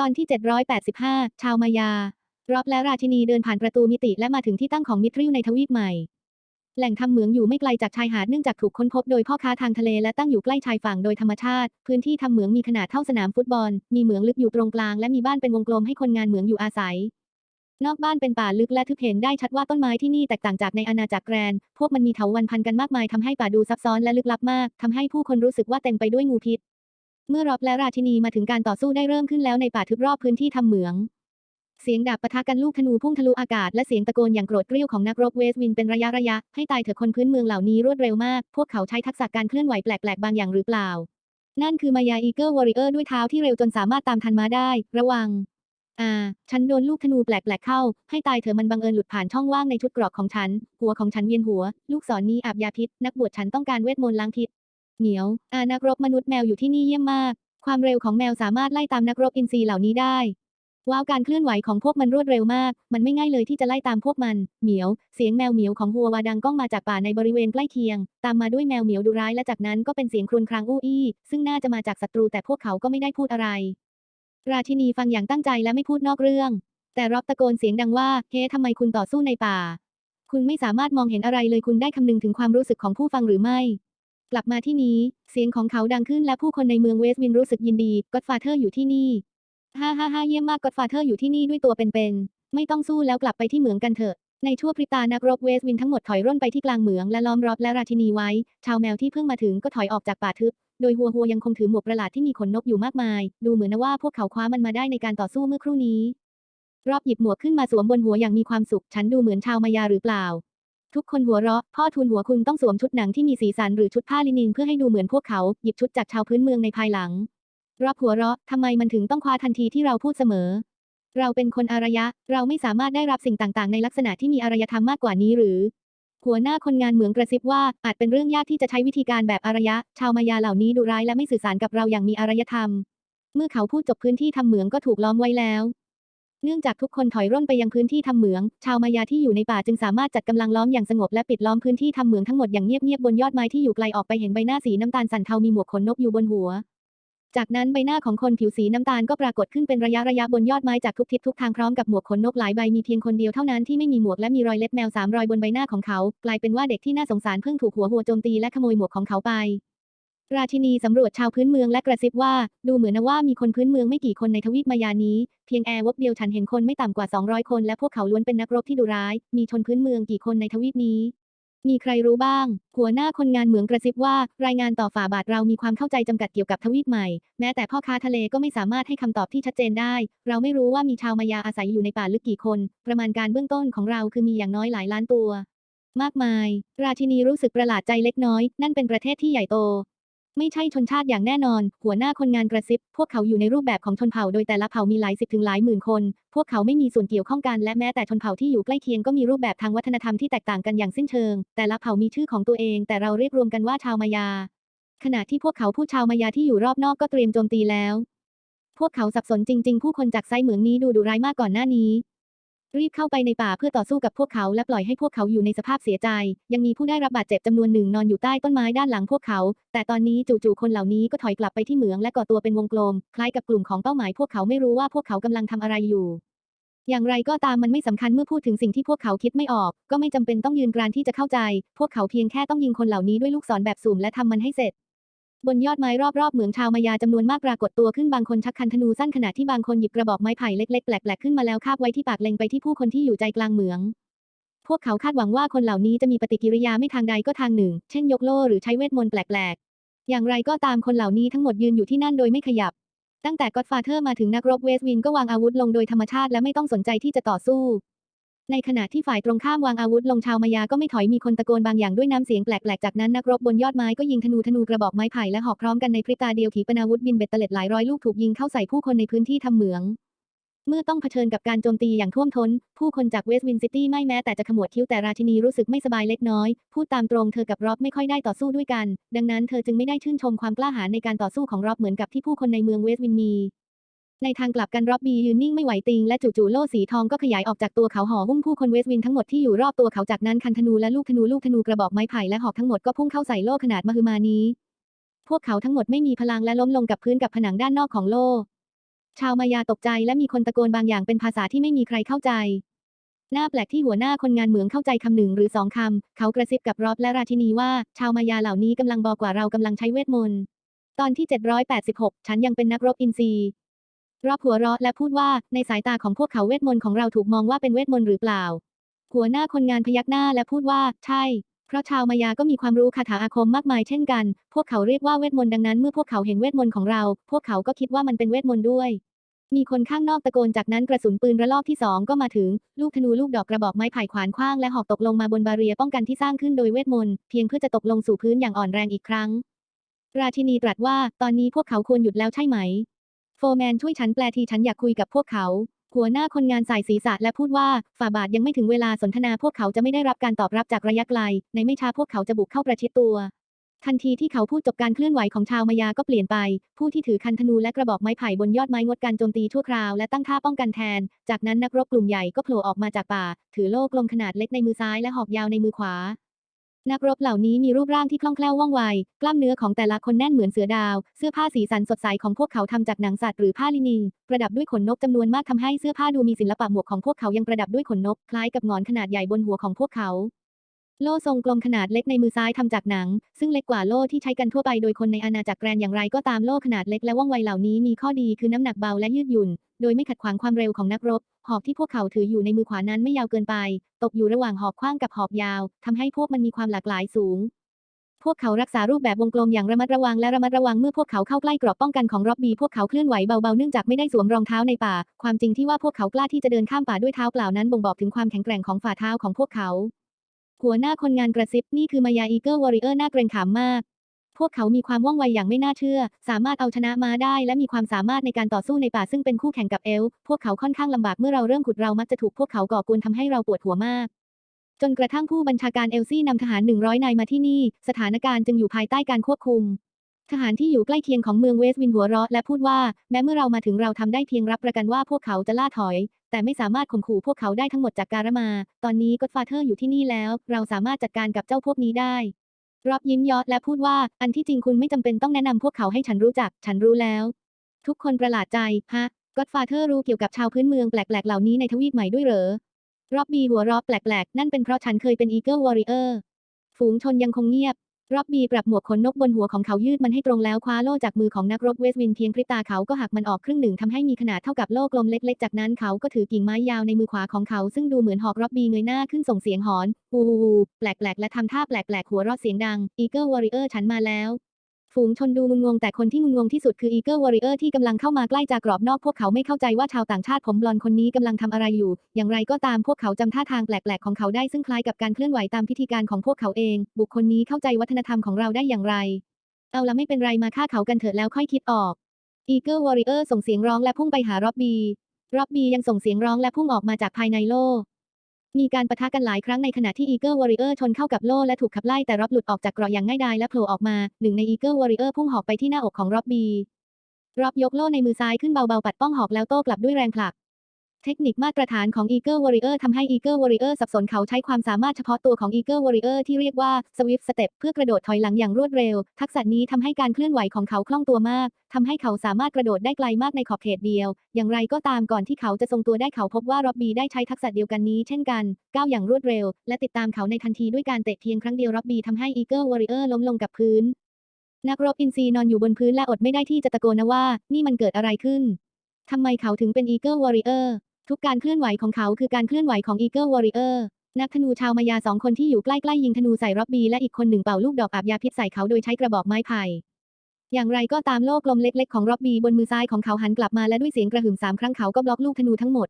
ตอนที่ 785 ชาวมายารอบและราชินีเดินผ่านประตูมิติและมาถึงที่ตั้งของมิตริวในทวีปใหม่ แหล่งทำเหมืองอยู่ไม่ไกลจากชายหาดเนื่องจากถูกค้นพบโดยพ่อค้าทางทะเลและตั้งอยู่ใกล้ชายฝั่งโดยธรรมชาติ พื้นที่ทำเหมืองมีขนาดเท่าสนามฟุตบอล มีเหมืองลึกอยู่ตรงกลางและมีบ้านเป็นวงกลมให้คนงานเหมืองอยู่อาศัย นอกบ้านเป็นป่าลึกและทึบเห็นได้ชัดว่าต้นไม้ที่นี่แตกต่างจากในอาณาจักรแกรน พวกมันมีเถาวัลย์พันกันมากมายทำให้ป่าดูซับซ้อนและลึกลับมากทำให้ผู้คนรู้สึกว่าเต็มไปด้วยงูพิษ เมื่อรอบและราชินีมาถึงการต่อสู้ได้เริ่มขึ้นแล้วในป่าทึบรอบพื้นที่ทำเหมือง เสียงดาบปะทะกันลูกธนูพุ่งทะลุอากาศและเสียงตะโกนอย่างโกรธเกรี้ยวของนักรบเวสวินเป็นระยะระยะให้ตายเถอะคนพื้นเมืองเหล่านี้รวดเร็วมาก พวกเขาใช้ทักษะการเคลื่อนไหวแปลกๆบางอย่างหรือเปล่า นั่นคือมายาอีเกิลวอริเออร์ด้วยเท้าที่เร็วจนสามารถตามทันมาได้ ระวังอ่าฉันโดนลูกธนูแปลกๆเข้า ให้ตายเถอะมันบังเอิญหลุดผ่านช่องว่างในชุดเกรอกของฉัน หัวของฉันเวียนหัว ลูกศรนี้อาบยาพิษ นักบวชฉันต้องการเวทมนต์ล้างพิษ เหนียว อานักรบมนุษย์แมวอยู่ที่นี่เยี่ยมมาก ความเร็วของแมวสามารถไล่ตามนักรบอินทรีเหล่านี้ได้ ว้าวการเคลื่อนไหวของพวกมันรวดเร็วมาก มันไม่ง่ายเลยที่จะไล่ตามพวกมัน เหมียว เสียงแมวเหมียวของฮัววาดังก้องมาจากป่าในบริเวณใกล้เคียง ตามมาด้วยแมวเหมียวดุร้ายและจากนั้นก็เป็นเสียงครวญครางอู้อี้ ซึ่งน่าจะมาจากศัตรูแต่พวกเขาก็ไม่ได้พูดอะไร ราชินีฟังอย่างตั้งใจและไม่พูดนอกเรื่อง แต่รอบตะโกนเสียงดังว่า เฮ้ทำไมคุณต่อสู้ในป่า คุณไม่สามารถมองเห็นอะไรเลยคุณได้คำนึงถึงความรู้สึกของผู้ฟังหรือไม่ กลับมาที่นี้ เสียงของเขาดังขึ้นและผู้คนในเมืองเวสต์วินรู้สึกยินดีก็อดฟาเธอร์อยู่ที่นี่ฮ่าฮ่าฮ่าเยี่ยมมากก็อดฟาเธอร์อยู่ที่นี่ด้วยตัวเป็นๆไม่ต้องสู้แล้วกลับไปที่เหมืองกันเถอะ ในชั่วพริบตานักรบเวสต์วินทั้งหมดถอยร่นไปที่กลางเหมืองและล้อมรอบและราชินีไว้ ชาวแมวที่เพิ่งมาถึงก็ถอยออกจากป่าทึบ โดยฮัวฮัวยังคงถือหมวกประหลาดที่มีขนนกอยู่มากมาย ดูเหมือนว่าพวกเขาคว้ามันมาได้ในการต่อสู้เมื่อครู่นี้ รอบหยิบหมวกขึ้นมาสวมบนหัวอย่างมีความสุข ฉันดูเหมือนชาวมายาหรือเปล่า ทุกคนหัวเราะ พ่อทูลหัวคุณต้องสวมชุดหนังที่มีสีสันหรือชุดผ้าลินินเพื่อให้ดูเหมือนพวกเขา หยิบชุดจากชาวพื้นเมืองในภายหลัง รอบหัวเราะทำไมมันถึงต้องคว้าทันทีที่เราพูดเสมอ เราเป็นคนอารยะ เราไม่สามารถได้รับสิ่งต่างๆ ในลักษณะที่มีอารยธรรมมากกว่านี้หรือ หัวหน้าคนงานเหมืองกระซิบว่าอาจเป็นเรื่องยากที่จะใช้วิธีการแบบอารยะ ชาวมายาเหล่านี้ดุร้ายและไม่สื่อสารกับเราอย่างมีอารยธรรม เมื่อเขาพูดจบพื้นที่ทำเหมืองก็ถูกล้อมไว้แล้ว เนื่องจากทุกคนถอยร่นไปยังพื้นที่ทำเหมือง ชาวมายาที่อยู่ในป่าจึงสามารถจัดกำลังล้อมอย่างสงบและปิดล้อมพื้นที่ทำเหมืองทั้งหมดอย่างเงียบๆบนยอดไม้ที่อยู่ไกลออกไปเห็นใบหน้าสีน้ำตาลสันเทามีหมวกขนนกอยู่บนหัว จากนั้นใบหน้าของคนผิวสีน้ำตาลก็ปรากฏขึ้นเป็นระยะระยะบนยอดไม้จากทุกทิศทุกทางพร้อมกับหมวกขนนกหลายใบมีเพียงคนเดียวเท่านั้นที่ไม่มีหมวกและมีรอยเล็บแมวสามรอยบนใบหน้าของเขา กลายเป็นว่าเด็กที่น่าสงสารเพิ่งถูกหัวหัวโจมตีและขโมยหมวกของเขาไป ราชินีสำรวจชาวพื้นเมืองและกระซิบว่า ดูเหมือนนะว่ามีคนพื้นเมืองไม่กี่คนในทวีปมายานี้ เพียงแอร์วบเดียวฉันเห็นคนไม่ต่ำกว่า 200 คนและพวกเขาล้วนเป็นนักรบที่ดุร้าย มีชนพื้นเมืองกี่คนในทวีปนี้ มีใครรู้บ้าง หัวหน้าคนงานเหมืองกระซิบว่า รายงานต่อฝ่าบาทเรามีความเข้าใจจำกัดเกี่ยวกับทวีปใหม่ แม้แต่พ่อค้าทะเลก็ไม่สามารถให้คำตอบที่ชัดเจนได้ เราไม่รู้ว่ามีชาวมายาอาศัยอยู่ในป่าลึกกี่คน ประมาณการเบื้องต้นของเราคือมีอย่างน้อยหลายล้านตัวมากมาย ราชินีรู้สึกประหลาดใจเล็กน้อย นั่นเป็นประเทศที่ใหญ่โต ไม่ใช่ชนชาติอย่างแน่นอน หัวหน้าคนงานกระซิบ พวกเขาอยู่ในรูปแบบของชนเผ่า โดยแต่ละเผ่ามีหลายสิบถึงหลายหมื่นคน พวกเขาไม่มีส่วนเกี่ยวข้องกัน และแม้แต่ชนเผ่าที่อยู่ใกล้เคียงก็มีรูปแบบทางวัฒนธรรมที่แตกต่างกันอย่างสิ้นเชิง แต่ละเผ่ามีชื่อของตัวเอง แต่เราเรียกรวมกันว่าชาวมายา ขณะที่พวกเขาพูดชาวมายาที่อยู่รอบนอกก็เตรียมโจมตีแล้ว พวกเขาสับสนจริง ๆ ผู้คนจากไซเหมืองนี้ดูดุร้ายมากก่อนหน้านี้ รีบเข้าไปในป่าเพื่อต่อสู้กับพวกเขาและปล่อยให้พวกเขาอยู่ในสภาพเสียใจ ยังมีผู้ได้รับบาดเจ็บจำนวนหนึ่งนอนอยู่ใต้ต้นไม้ด้านหลังพวกเขา แต่ตอนนี้จู่ๆคนเหล่านี้ก็ถอยกลับไปที่เหมืองและก่อตัวเป็นวงกลม คล้ายกับกลุ่มของเป้าหมายพวกเขาไม่รู้ว่าพวกเขากำลังทำอะไรอยู่ อย่างไรก็ตามมันไม่สำคัญเมื่อพูดถึงสิ่งที่พวกเขาคิดไม่ออก ก็ไม่จำเป็นต้องยืนกรานที่จะเข้าใจ พวกเขาเพียงแค่ต้องยิงคนเหล่านี้ด้วยลูกศรแบบสุ่มและทำมันให้เสร็จ บนยอดไม้รอบๆเหมืองชาวมายาจำนวนมากปรากฏตัวขึ้นบางคนชักคันธนูสั้นขณะที่บางคนหยิบกระบอกไม้ไผ่เล็กๆแปลกๆขึ้นมาแล้วคาบไว้ที่ปากเล็งไปที่ผู้คนที่อยู่ใจกลางเหมือง พวกเขาคาดหวังว่าคนเหล่านี้จะมีปฏิกิริยาไม่ทางใดก็ทางหนึ่ง เช่นยกโล่หรือใช้เวทมนต์แปลกๆ อย่างไรก็ตามคนเหล่านี้ทั้งหมดยืนอยู่ที่นั่นโดยไม่ขยับ ตั้งแต่ก็อดฟาเธอร์มาถึงนักรบเวสต์วินก็วางอาวุธลงโดยธรรมชาติและไม่ต้องสนใจที่จะต่อสู้ ในขณะที่ฝ่ายตรงข้ามวางอาวุธลงชาวมายาก็ไม่ถอยมีคนตะโกนบางอย่างด้วยน้ำเสียงแปลกๆจากนั้นนักรบบนยอดไม้ก็ยิงธนูธนูกระบอกไม้ไผ่และหอกพร้อมกันในพริบตาเดียวขีปนาวุธบินเบ็ดเตล็ดหลายร้อยลูกถูกยิงเข้าใส่ผู้คนในพื้นที่ทำเหมือง เมื่อต้องเผชิญกับการโจมตีอย่างท่วมท้น ผู้คนจากเวสต์วินซิตี้ไม่แม้แต่จะขมวดคิ้วแต่ราชินีรู้สึกไม่สบายเล็กน้อย พูดตามตรงเธอกับร็อบไม่ค่อยได้ต่อสู้ด้วยกัน ดังนั้นเธอจึงไม่ได้ชื่นชมความกล้าหาญในการต่อสู้ของร็อบเหมือนกับที่ผู้คนในเมืองเวสต์วินมี ในทางกลับกันร็อบบียืนนิ่งไม่ไหวติงและจู่ๆโล่สีทองก็ขยายออกจากตัวเขาห่อหุ้มผู้คนเวสต์วินทั้งหมดที่อยู่รอบตัวเขาจากนั้นคันธนูและลูกธนูลูกธนูกระบอกไม้ไผ่และหอกทั้งหมดก็พุ่งเข้าใส่โล่ขนาดมหึมานี้ พวกเขาทั้งหมดไม่มีพลังและล้มลงกับพื้นกับผนังด้านนอกของโล่ชาวมายาตกใจและมีคนตะโกนบางอย่างเป็นภาษาที่ไม่มีใครเข้าใจหน้าแปลกที่หัวหน้าคนงานเหมืองเข้าใจคำหนึ่งหรือสองคำ เขากระซิบกับรอบและราชินีว่า ชาวมายาเหล่านี้กำลังบอกว่าเรากำลังใช้เวทมนต์ ตอนที่ 786 ฉันยังเป็นนักรบอินทรี รอบหัวเราะและพูดว่าในสายตาของพวกเขาเวทมนต์ของเราถูกมองว่าเป็นเวทมนต์หรือเปล่า หัวหน้าคนงานพยักหน้าและพูดว่า ใช่ เพราะชาวมายาก็มีความรู้คาถาอาคมมากมายเช่นกัน พวกเขาเรียกว่าเวทมนต์ดังนั้นเมื่อพวกเขาเห็นเวทมนต์ของเรา พวกเขาก็คิดว่ามันเป็นเวทมนต์ด้วย มีคนข้างนอกตะโกนจากนั้นกระสุนปืนระลอกที่สองก็มาถึง ลูกธนูลูกดอกกระบอกไม้ไผ่ขวานขว้างและหอกตกลงมาบนบาเรียป้องกันที่สร้างขึ้นโดยเวทมนต์เพียงเพื่อจะตกลงสู่พื้นอย่างอ่อนแรงอีกครั้ง ราชินีตรัสว่าตอนนี้พวกเขาควรหยุดแล้วใช่ไหม โฟร์แมนช่วยฉันแปลทีฉันอยากคุยกับพวกเขา หัวหน้าคนงานสายศีรษะและพูดว่า ฝ่าบาทยังไม่ถึงเวลาสนทนาพวกเขาจะไม่ได้รับการตอบรับจากระยะไกล ในไม่ช้าพวกเขาจะบุกเข้าประชิดตัว ทันทีที่เขาพูดจบการเคลื่อนไหวของชาวมายาก็เปลี่ยนไป ผู้ที่ถือคันธนูและกระบอกไม้ไผ่บนยอดไม้งดการโจมตีชั่วคราวและตั้งท่าป้องกันแทน จากนั้นนักรบกลุ่มใหญ่ก็โผล่ออกมาจากป่า ถือโล่กลมขนาดเล็กในมือซ้ายและหอกยาวในมือขวา นักรบเหล่านี้มีรูปร่างที่คล่องแคล่วว่องไว กล้ามเนื้อของแต่ละคนแน่นเหมือนเสือดาว เสื้อผ้าสีสันสดใสของพวกเขาทำจากหนังสัตว์หรือผ้าลินิน ประดับด้วยขนนกจำนวนมากทำให้เสื้อผ้าดูมีศิลปะหมวกของพวกเขายังประดับด้วยขนนก คล้ายกับงอนขนาดใหญ่บนหัวของพวกเขา โล่ทรงกลมขนาดเล็กในมือซ้ายทำจากหนัง ซึ่งเล็กกว่าโล่ที่ใช้กันทั่วไปโดยคนในอาณาจักรแกรนอย่างไรก็ตามโล่ขนาดเล็กและว่องไวเหล่านี้มีข้อดีคือน้ำหนักเบาและยืดหยุ่น โดยไม่ขัดขวางความเร็วของนักรบ หอกที่พวกเขาถืออยู่ในมือขวานั้นไม่ยาวเกินไป ตกอยู่ระหว่างหอกขว้างกับหอกยาวทำให้พวกมันมีความหลากหลายสูง พวกเขารักษารูปแบบวงกลมอย่างระมัดระวังและระมัดระวังเมื่อพวกเขาเข้าใกล้กรอบป้องกันของร็อบบี้พวกเขาเคลื่อนไหวเบาๆเนื่องจากไม่ได้สวมรองเท้าในป่า ความจริงที่ว่าพวกเขากล้าที่จะเดินข้ามป่าด้วยเท้าเปล่านั้นบ่งบอกถึงความแข็งแกร่งของฝ่าเท้าของพวกเขาหัวหน้าคนงานกระซิบนี่คือมายาอีเกิลวอริเออร์น่าเกรงขามมาก พวกเขามีความว่องไวอย่างไม่น่าเชื่อ สามารถเอาชนะมาได้ และมีความสามารถในการต่อสู้ในป่าซึ่งเป็นคู่แข่งกับเอลฟ์พวกเขาค่อนข้างลำบากเมื่อเราเริ่มขุดเรามักจะถูกพวกเขาก่อกวนทำให้เราปวดหัวมากจนกระทั่งผู้บัญชาการเอลซี่นำทหาร 100 นายมาที่นี่ สถานการณ์จึงอยู่ภายใต้การควบคุม ทหารที่อยู่ใกล้เคียงของเมืองเวสต์วินหัวเราะและพูดว่า แม้เมื่อเรามาถึงเราทำได้เพียงรับประกันว่าพวกเขาจะล่าถอย แต่ไม่สามารถข่มขู่พวกเขาได้ทั้งหมดจากการมา ตอนนี้ก็ฟาเธอร์อยู่ที่นี่แล้ว เราสามารถจัดการกับเจ้าพวกนี้ได้ รอบยิ้มยอดและพูดว่า อันที่จริงคุณไม่จำเป็นต้องแนะนำพวกเขาให้ฉันรู้จัก ฉันรู้แล้ว ทุกคนประหลาดใจ ฮะก็ฟาเธอร์รู้เกี่ยวกับชาวพื้นเมืองแปลกๆ เหล่านี้ในทวีปใหม่ด้วยเหรอ รอบบีหัวรอบแปลกๆ นั่นเป็นเพราะฉันเคยเป็นอีเกิลวอริเออร์ ฝูงชนยังคงเงียบ รอบบีปรับหมวกขนนกบนหัวของเขายืดมันให้ตรงแล้วคว้าโล่จากมือของนักรบเวสต์วินเพียงพริบตาเขาก็หักมันออกครึ่งหนึ่งทำให้มีขนาดเท่ากับโล่กลมเล็กๆ จากนั้นเขาก็ถือกิ่งไม้ยาวในมือขวาของเขาซึ่งดูเหมือนหอกรอบบีเงยหน้าขึ้นส่งเสียงหอน อูแปลกๆ และทำท่าแปลกๆ หัวเราะเสียงดังอีเกิลวอริเออร์ฉันมาแล้ว ฝูงชนดูงุนงงแต่คนที่งุนงงที่สุดคืออีเกิลวอริเออร์ที่กำลังเข้ามาใกล้จากกรอบนอกพวกเขาไม่เข้าใจว่าชาวต่างชาติผมบลอนคนนี้กำลังทำอะไรอยู่ อย่างไรก็ตามพวกเขาจำท่าทางแปลกๆของเขาได้ซึ่งคล้ายกับการเคลื่อนไหวตามพิธีการของพวกเขาเอง บุคคลนี้เข้าใจวัฒนธรรมของเราได้อย่างไร เอาละไม่เป็นไรมาฆ่าเขากันเถอะแล้วค่อยคิดออกอีเกิลวอริเออร์ส่งเสียงร้องและพุ่งไปหารอบบีรอบบียังส่งเสียงร้องและพุ่งออกมาจากภายในโลก มีการปะทะกันหลายครั้งในขณะที่อีเกิลวอริเออร์ชนเข้ากับโล่และถูกขับไล่แต่ร็อบหลุดออกจากกรออย่างง่ายดายและโผล่ออกมา หนึ่งในอีเกิลวอริเออร์พุ่งหอกไปที่หน้าอกของร็อบบีร็อบยกโล่ในมือซ้ายขึ้นเบาๆปัดป้องหอกแล้วโต้กลับด้วยแรงผลัก เทคนิคมาตรฐานของ Eagle Warrior ทำให้ Eagle Warrior สับสนเขาใช้ความสามารถเฉพาะตัวของ Eagle Warrior ที่เรียกว่า Swift Step เพื่อกระโดดถอยหลังอย่างรวดเร็ว ทักษะนี้ทำให้การเคลื่อนไหวของเขาคล่องตัวมากทำให้เขาสามารถกระโดดได้ไกลมากในขอบเขตเดียว อย่างไรก็ตามก่อนที่เขาจะทรงตัวได้เขาพบว่าร็อบบี้ได้ใช้ทักษะเดียวกันนี้เช่นกันก้าวอย่างรวดเร็ว และติดตามเขาในทันทีด้วยการเตะเพียงครั้งเดียวร็อบบี้ทำให้ Eagle Warrior ล้มลงกับพื้น นักรบอินซีนอนอยู่บนพื้นและอดไม่ได้ที่จะตะโกนว่า นี่มันเกิดอะไรขึ้นทำไมเขาถึงเป็น Eagle Warrior ทุกการเคลื่อนไหวของเขาคือการเคลื่อนไหวของ Eagle Warrior นักธนูชาวมายาสองคนที่อยู่ใกล้ๆยิงธนูใส่ร็อบบี้และอีกคนหนึ่งเป่าลูกดอกอาบยาพิษใส่เขาโดยใช้กระบอกไม้ไผ่ อย่างไรก็ตามโลกลมเล็กๆของร็อบบี้บนมือซ้ายของเขาหันกลับมาและด้วยเสียงกระหึ่มสามครั้งเขาก็บล็อกลูกธนูทั้งหมด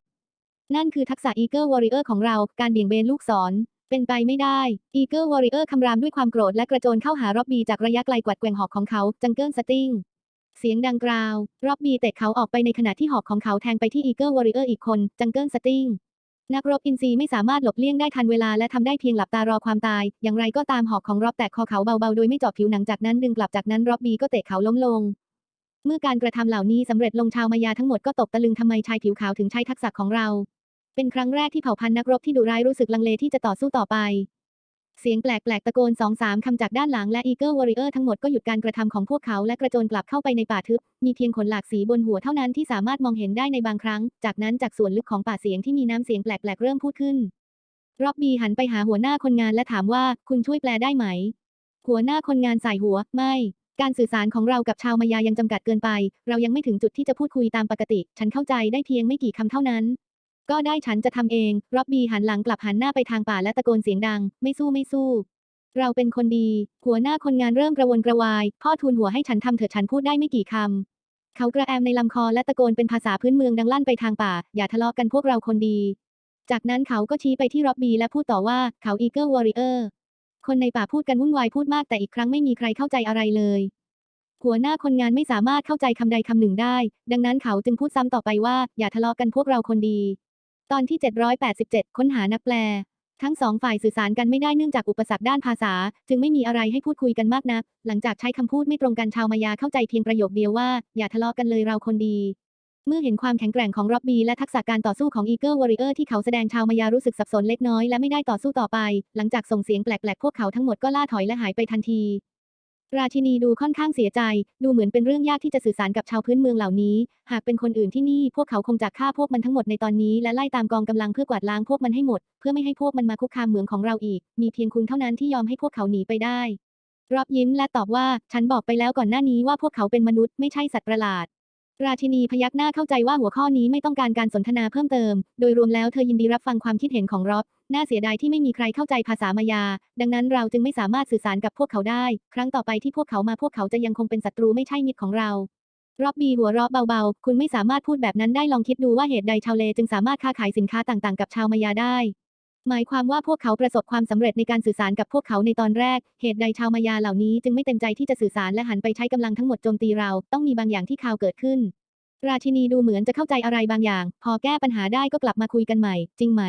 นั่นคือทักษะ Eagle Warrior ของเรา การเบี่ยงเบนลูกศร เป็นไปไม่ได้ Eagle Warrior คำรามด้วยความโกรธและกระโจนเข้าหาร็อบบี้จากระยะไกลกวัดแกว่งหอกของเขาจังเกิลสติง เสียงดังกราว รอบบีเตะเขาออกไปในขณะที่หอกของเขาแทงไปที่ Eagle Warrior อีกคน จังเกิลสติงนักรบอินซีไม่สามารถหลบเลี่ยงได้ทันเวลาและทำได้เพียงหลับตารอความตาย อย่างไรก็ตามหอกของรอบแตะคอเขาเบาๆ โดยไม่เจาะผิวหนังจากนั้นดึงกลับจากนั้นรอบบีก็เตะเขาล้มลง เมื่อการกระทำเหล่านี้สำเร็จลงชาวมายาทั้งหมดก็ตกตะลึงทำไมชายผิวขาวถึงใช้ทักษะของเรา เป็นครั้งแรกที่เผ่าพันธุ์นักรบที่ดุร้ายรู้สึกลังเลที่จะต่อสู้ต่อไป เสียงแปลกๆตะโกนสองสามคำจากด้านหลังและอีเกิลวอริเออร์ทั้งหมดก็หยุดการกระทำของพวกเขาและกระโจนกลับเข้าไปในป่าทึบ มีเพียงขนหลากสีบนหัวเท่านั้นที่สามารถมองเห็นได้ในบางครั้ง จากนั้นจากส่วนลึกของป่าเสียงที่มีน้ำเสียงแปลกๆเริ่มพูดขึ้นร็อบบี้หันไปหาหัวหน้าคนงานและถามว่าคุณช่วยแปลได้ไหม หัวหน้าคนงานสายหัว ไม่ การสื่อสารของเรากับชาวมายายังจำกัดเกินไป เรายังไม่ถึงจุดที่จะพูดคุยตามปกติ ฉันเข้าใจได้เพียงไม่กี่คำเท่านั้น ก็ได้ฉันจะทำเอง ร็อบบี้หันหลังกลับหันหน้าไปทางป่าและตะโกนเสียงดัง ไม่สู้ไม่สู้ เราเป็นคนดี หัวหน้าคนงานเริ่มกระวนกระวาย พ่อทูลหัวให้ฉันทำเถอะฉันพูดได้ไม่กี่คำ เขากระแอมในลำคอและตะโกนเป็นภาษาพื้นเมืองดังลั่นไปทางป่า อย่าทะเลาะกันพวกเราคนดี จากนั้นเขาก็ชี้ไปที่ร็อบบี้และพูดต่อว่าเขาอีเกิลวอริเออร์คนในป่าพูดกันวุ่นวายพูดมากแต่อีกครั้งไม่มีใครเข้าใจอะไรเลยหัวหน้าคนงานไม่สามารถเข้าใจคำใดคำหนึ่งได้ ดังนั้นเขาจึงพูดซ้ำต่อไปว่า อย่าทะเลาะกันพวกเราคนดี ตอนที่ 787 ค้นหานักแปล ทั้งสองฝ่ายสื่อสารกันไม่ได้เนื่องจากอุปสรรคด้านภาษา จึงไม่มีอะไรให้พูดคุยกันมากนัก หลังจากใช้คำพูดไม่ตรงกันชาวมายาเข้าใจเพียงประโยคเดียวว่า อย่าทะเลาะกันเลยเราคนดี เมื่อเห็นความแข็งแกร่งของร็อบบี้และทักษะการต่อสู้ของอีเกิลวอริเออร์ที่เขาแสดงชาวมายารู้สึกสับสนเล็กน้อยและไม่ได้ต่อสู้ต่อไป หลังจากส่งเสียงแปลกๆพวกเขาทั้งหมดก็ล่าถอยและหายไปทันที ราชินีดูค่อนข้างเสียใจ ดูเหมือนเป็นเรื่องยากที่จะสื่อสารกับชาวพื้นเมืองเหล่านี้ หากเป็นคนอื่นที่นี่พวกเขาคงจะฆ่าพวกมันทั้งหมดในตอนนี้และไล่ตามกองกำลังเพื่อกวาดล้างพวกมันให้หมด เพื่อไม่ให้พวกมันมาคุกคามเมืองของเราอีก มีเพียงคุณเท่านั้นที่ยอมให้พวกเขาหนีไปได้รอบยิ้มและตอบว่า ฉันบอกไปแล้วก่อนหน้านี้ว่าพวกเขาเป็นมนุษย์ไม่ใช่สัตว์ประหลาด ราชินีพยักหน้าเข้าใจว่าหัวข้อนี้ไม่ต้องการการสนทนาเพิ่มเติม โดยรวมแล้วเธอยินดีรับฟังความคิดเห็นของร็อบน่าเสียดายที่ไม่มีใครเข้าใจภาษามายา ดังนั้นเราจึงไม่สามารถสื่อสารกับพวกเขาได้ ครั้งต่อไปที่พวกเขามาพวกเขาจะยังคงเป็นศัตรูไม่ใช่มิตรของเราร็อบบีหัวเราะเบาๆ คุณไม่สามารถพูดแบบนั้นได้ลองคิดดูว่าเหตุใดชาวเลจึงสามารถค้าขายสินค้าต่างๆ กับชาวมายาได้ หมายความว่าพวกเขาประสบความสำเร็จในการสื่อสารกับพวกเขาในตอนแรก เหตุใดชาวมายาเหล่านี้จึงไม่เต็มใจที่จะสื่อสารและหันไปใช้กำลังทั้งหมดโจมตีเรา ต้องมีบางอย่างที่ข่าวเกิดขึ้น ราชินีดูเหมือนจะเข้าใจอะไรบางอย่าง พอแก้ปัญหาได้ก็กลับมาคุยกันใหม่ จริงไหม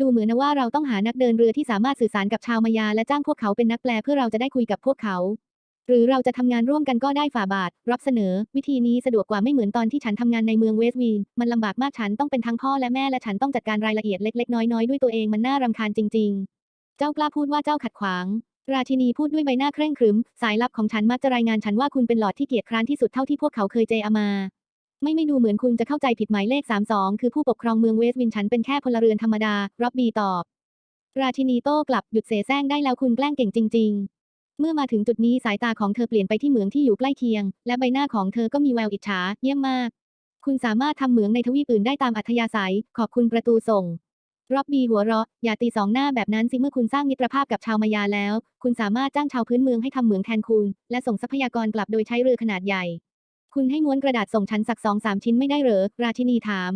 ดูเหมือนนะว่าเราต้องหานักเดินเรือที่สามารถสื่อสารกับชาวมายาและจ้างพวกเขาเป็นนักแปลเพื่อเราจะได้คุยกับพวกเขา หรือเราจะทำงานร่วมกันก็ได้ฝ่าบาท รับเสนอ วิธีนี้สะดวกกว่าไม่เหมือนตอนที่ฉันทำงานในเมืองเวสต์วีน มันลำบากมากฉันต้องเป็นทั้งพ่อและแม่และฉันต้องจัดการรายละเอียดเล็ก ๆ น้อย ๆ ด้วยตัวเองมันน่ารำคาญจริง ๆ เจ้ากล้าพูดว่าเจ้าขัดขวาง ราชินีพูดด้วยใบหน้าเคร่งครึม สายลับของฉันมักจะรายงานฉันว่าคุณเป็นหลอดที่เกียจคร้านที่สุดเท่าที่พวกเขาเคยเจอมาไม่ไม่ดูเหมือนคุณจะเข้าใจผิดหมายเลข 32 คือผู้ปกครองเมืองเวสต์วินฉันเป็นแค่พลเรือนธรรมดา ร็อบบี้ตอบ ราชินีโต้กลับหยุดเสแสร้งได้แล้วคุณแกล้งเก่งจริง เมื่อมาถึงจุดนี้สายตาของเธอเปลี่ยนไปที่เหมืองที่อยู่ใกล้เคียง และใบหน้าของเธอก็มีแววอิจฉาเยี่ยมมาก คุณสามารถทำเหมืองในทวีปอื่นได้ตามอัธยาศัย ขอบคุณประตูส่งร็อบบี้หัวเราะ อย่าตีสองหน้าแบบนั้นสิเมื่อคุณสร้างมิตรภาพกับชาวมายาแล้ว คุณสามารถจ้างชาวพื้นเมืองให้ทำเหมืองแทนคุณ และส่งทรัพยากรกลับโดยใช้เรือขนาดใหญ่ คุณให้ม้วนกระดาษส่งฉันสักสองสามชิ้นไม่ได้เหรอ ราชินีถาม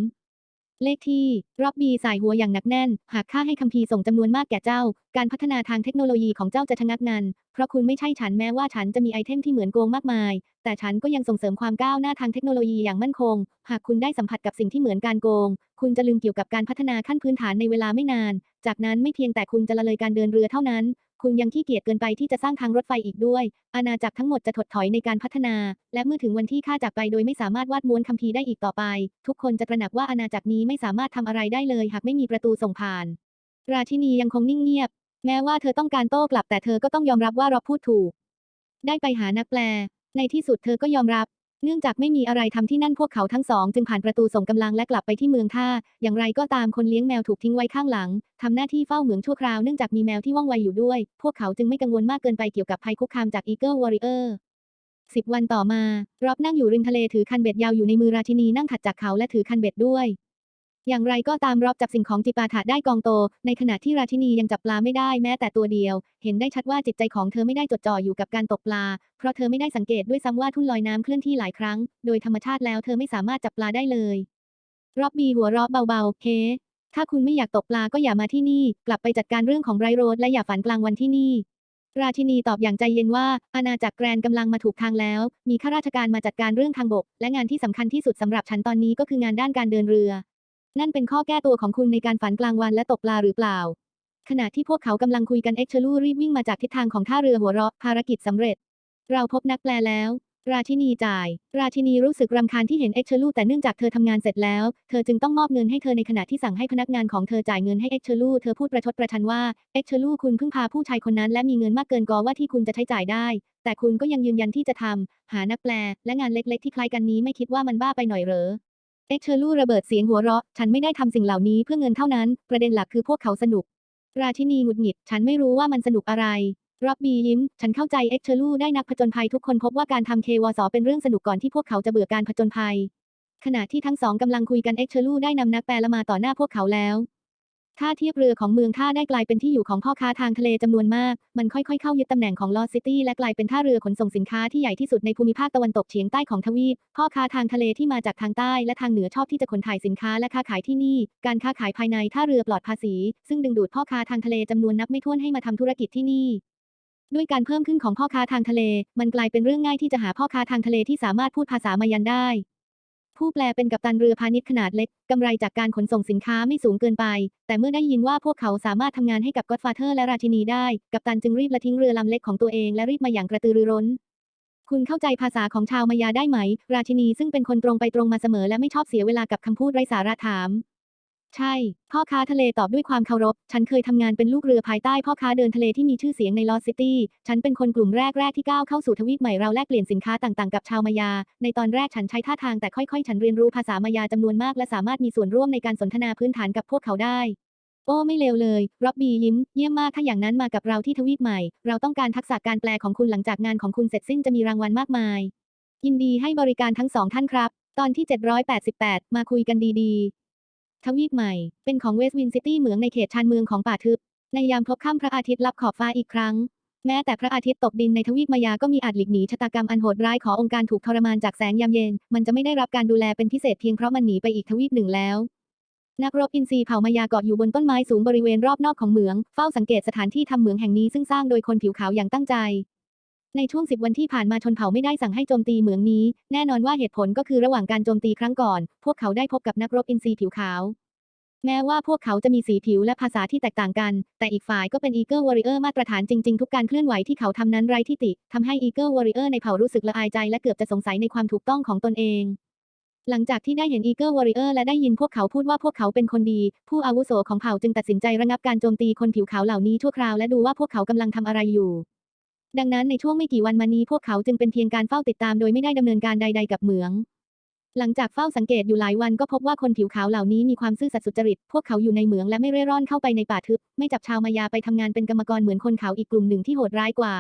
เลขที่ รอบบีสายหัวอย่างหนักแน่น หากข้าให้คัมภีร์ส่งจำนวนมากแก่เจ้า การพัฒนาทางเทคโนโลยีของเจ้าจะชะงักงัน เพราะคุณไม่ใช่ฉันแม้ว่าฉันจะมีไอเทมที่เหมือนโกงมากมาย แต่ฉันก็ยังส่งเสริมความก้าวหน้าทางเทคโนโลยีอย่างมั่นคง หากคุณได้สัมผัสกับสิ่งที่เหมือนการโกง คุณจะลืมเกี่ยวกับการพัฒนาขั้นพื้นฐานในเวลาไม่นาน จากนั้นไม่เพียงแต่คุณจะละเลยการเดินเรือเท่านั้น คุณยังขี้เกียจเกินไปที่จะสร้างทางรถไฟอีกด้วย อาณาจักรทั้งหมดจะถดถอยในการพัฒนา และเมื่อถึงวันที่ข้าจากไปโดยไม่สามารถวาดม้วนคัมภีร์ได้อีกต่อไป ทุกคนจะตระหนักว่าอาณาจักรนี้ไม่สามารถทำอะไรได้เลย หากไม่มีประตูส่งผ่าน ราชินียังคงนิ่งเงียบ แม้ว่าเธอต้องการโต้กลับแต่เธอก็ต้องยอมรับว่าเราพูดถูก ได้ไปหานักแปล ในที่สุดเธอก็ยอมรับ เนื่องจากไม่มีอะไรทำที่นั่นพวกเขาทั้งสองจึงผ่านประตูส่งกำลังและกลับไปที่เมืองท่า อย่างไรก็ตามคนเลี้ยงแมวถูกทิ้งไว้ข้างหลังทำหน้าที่เฝ้าเหมืองชั่วคราวเนื่องจากมีแมวที่ว่องไวอยู่ด้วย พวกเขาจึงไม่กังวลมากเกินไปเกี่ยวกับภัยคุกคามจากอีเกิลวอริเออร์สิบวันต่อมา รอบนั่งอยู่ริมทะเลถือคันเบ็ดยาวอยู่ในมือราชินีนั่งถัดจากเขาและถือคันเบ็ดด้วย อย่างไรก็ตามรอบจับสิ่งของจิปาถะได้กองโต ในขณะที่ราชินียังจับปลาไม่ได้แม้แต่ตัวเดียว เห็นได้ชัดว่าจิตใจของเธอไม่ได้จดจ่ออยู่กับการตกปลา เพราะเธอไม่ได้สังเกตด้วยซ้ำว่าทุ่นลอยน้ำเคลื่อนที่หลายครั้ง โดยธรรมชาติแล้วเธอไม่สามารถจับปลาได้เลย รอบบีหัวเราะเบาๆเฮ้ถ้าคุณไม่อยากตกปลาก็อย่ามาที่นี่ กลับไปจัดการเรื่องของไรโรดและอย่าฝันกลางวันที่นี่ราชินีตอบอย่างใจเย็นว่า อาณาจักรแกรนกำลังมาถูกทางแล้ว มีข้าราชการมาจัดการเรื่องทางบก และงานที่สำคัญที่สุดสำหรับฉันตอนนี้ก็คืองานด้านการเดินเรือ นั่นเป็นข้อแก้ตัวของคุณในการฝันกลางวันและตกปลาหรือเปล่า ขณะที่พวกเขากำลังคุยกันเอ็กเชลูรีบวิ่งมาจากทิศทางของท่าเรือหัวเราะภารกิจสำเร็จ เราพบนักแปลแล้ว ราชินีจ่าย ราชินีรู้สึกรำคาญที่เห็นเอ็กเชลูแต่เนื่องจากเธอทำงานเสร็จแล้ว เธอจึงต้องมอบเงินให้เธอในขณะที่สั่งให้พนักงานของเธอจ่ายเงินให้เอ็กเชลูเธอพูดประชดประชันว่าเอ็กเชลูคุณเพิ่งพาผู้ชายคนนั้นและมีเงินมากเกินกอว่าที่คุณจะใช้จ่ายได้ แต่คุณก็ยังยืนยันที่จะทำหานักแปล และงานเล็ก ๆ ที่คล้ายกันนี้ไม่คิดว่ามันบ้าไปหน่อยเหรอ เอ็กเชลูระเบิดเสียงหัวเราะ ฉันไม่ได้ทำสิ่งเหล่านี้เพื่อเงินเท่านั้น ประเด็นหลักคือพวกเขาสนุก ราชินีหงุดหงิด ฉันไม่รู้ว่ามันสนุกอะไรร็อบบี้ยิ้ม ฉันเข้าใจเอ็กเชลูได้นักผจญภัยทุกคนพบว่าการทำเควสเป็นเรื่องสนุกก่อนที่พวกเขาจะเบื่อการผจญภัย ขณะที่ทั้งสองกำลังคุยกันเอ็กเชลูได้นำนักแปลละมาต่อหน้าพวกเขาแล้ว ท่าเทียบเรือของเมืองท่าได้กลายเป็นที่อยู่ของพ่อค้าทางทะเลจำนวนมาก มันค่อยๆ เข้ายึดตำแหน่งของลอสซิตี้และกลายเป็นท่าเรือขนส่งสินค้าที่ใหญ่ที่สุดในภูมิภาคตะวันตกเฉียงใต้ของทวีป พ่อค้าทางทะเลที่มาจากทางใต้และทางเหนือชอบที่จะขนถ่ายสินค้าและค้าขายที่นี่ การค้าขายภายในท่าเรือปลอดภาษี ซึ่งดึงดูดพ่อค้าทางทะเลจำนวนนับไม่ถ้วนให้มาทำธุรกิจที่นี่ด้วยการเพิ่มขึ้นของพ่อค้าทางทะเล มันกลายเป็นเรื่องง่ายที่จะหาพ่อค้าทางทะเลที่สามารถพูดภาษามายันได้ ผู้แปลเป็นกัปตันเรือพาณิชย์ขนาดเล็ก กำไรจากการขนส่งสินค้าไม่สูงเกินไป แต่เมื่อได้ยินว่าพวกเขาสามารถทำงานให้กับก็อดฟาเธอร์และราชินีได้ กัปตันจึงรีบละทิ้งเรือลำเล็กของตัวเองและรีบมาอย่างกระตือรือร้น คุณเข้าใจภาษาของชาวมายาได้ไหม ราชินีซึ่งเป็นคนตรงไปตรงมาเสมอและไม่ชอบเสียเวลากับคำพูดไร้สาระถาม ใช่ พ่อค้าทะเลตอบด้วยความเคารพ ฉันเคยทำงานเป็นลูกเรือภายใต้พ่อค้าเดินทะเลที่มีชื่อเสียงในลอสซิตี้ ฉันเป็นคนกลุ่มแรก ๆ ที่ก้าวเข้าสู่ทวีปใหม่เราแลกเปลี่ยนสินค้าต่างๆ กับชาวมายา ในตอนแรกฉันใช้ท่าทางแต่ค่อย ๆ ฉันเรียนรู้ภาษามายาจำนวนมากและสามารถมีส่วนร่วมในการสนทนาพื้นฐานกับพวกเขาได้ โอ้ไม่เลวเลยร็อบบี้ยิ้ม เยี่ยมมากถ้าอย่างนั้นมากับเราที่ทวีปใหม่ เราต้องการทักษะการแปลของคุณหลังจากงานของคุณเสร็จสิ้นจะมีรางวัลมากมาย ยินดีให้บริการทั้งสองท่านครับ ตอนที่ 788 มาคุยกันดีๆ ทวีปใหม่ เป็นของเวสต์วินซิตี้เหมืองในเขตชานเมืองของป่าทึบ ในยามพบค่ำพระอาทิตย์ลับขอบฟ้าอีกครั้ง แม้แต่พระอาทิตย์ตกดินในทวีปมายาก็มีอาจหลีกหนีชะตากรรมอันโหดร้ายขององค์การถูกทรมานจากแสงยามเย็น มันจะไม่ได้รับการดูแลเป็นพิเศษเพียงเพราะมันหนีไปอีกทวีปหนึ่งแล้ว นักรบอินทรีเผ่ามายาเกาะอยู่บนต้นไม้สูงบริเวณรอบนอกของเหมือง เฝ้าสังเกตสถานที่ทำเหมืองแห่งนี้ซึ่งสร้างโดยคนผิวขาวอย่างตั้งใจ ในช่วงสิบวันที่ผ่านมาชนเผ่าไม่ได้สั่งให้โจมตีเหมืองนี้ แน่นอนว่าเหตุผลก็คือระหว่างการโจมตีครั้งก่อน พวกเขาได้พบกับนักรบอินทรีผิวขาว แม้ว่าพวกเขาจะมีสีผิวและภาษาที่แตกต่างกัน แต่อีกฝ่ายก็เป็นอีเกิลวอริเออร์มาตรฐานจริง ๆ ทุกการเคลื่อนไหวที่เขาทำนั้นไร้ที่ติทำให้อีเกิลวอริเออร์ในเผ่ารู้สึกละอายใจและเกือบจะสงสัยในความถูกต้องของตนเอง หลังจากที่ได้เห็นอีเกิลวอริเออร์และได้ยินพวกเขาพูดว่าพวกเขาเป็นคนดี ผู้อาวุโสของเผ่าจึงตัดสินใจระงับการโจมตีคนผิวขาวเหล่านี้ชั่วคราวและดูว่าพวกเขากำลังทำอะไรอยู่ ดังนั้นในช่วงไม่กี่วันมานี้พวกเขาจึงเป็นเพียงการเฝ้าติดตามโดยไม่ได้ดำเนินการใด ๆ กับเหมือง หลังจากเฝ้าสังเกตอยู่หลายวันก็พบว่าคนผิวขาวเหล่านี้มีความซื่อสัตย์สุจริต พวกเขาอยู่ในเหมืองและไม่เร่ร่อนเข้าไปในป่าทึบ ไม่จับชาวมายาไปทำงานเป็นกรรมกรเหมือนคนขาวอีกกลุ่มหนึ่งที่โหดร้ายกว่า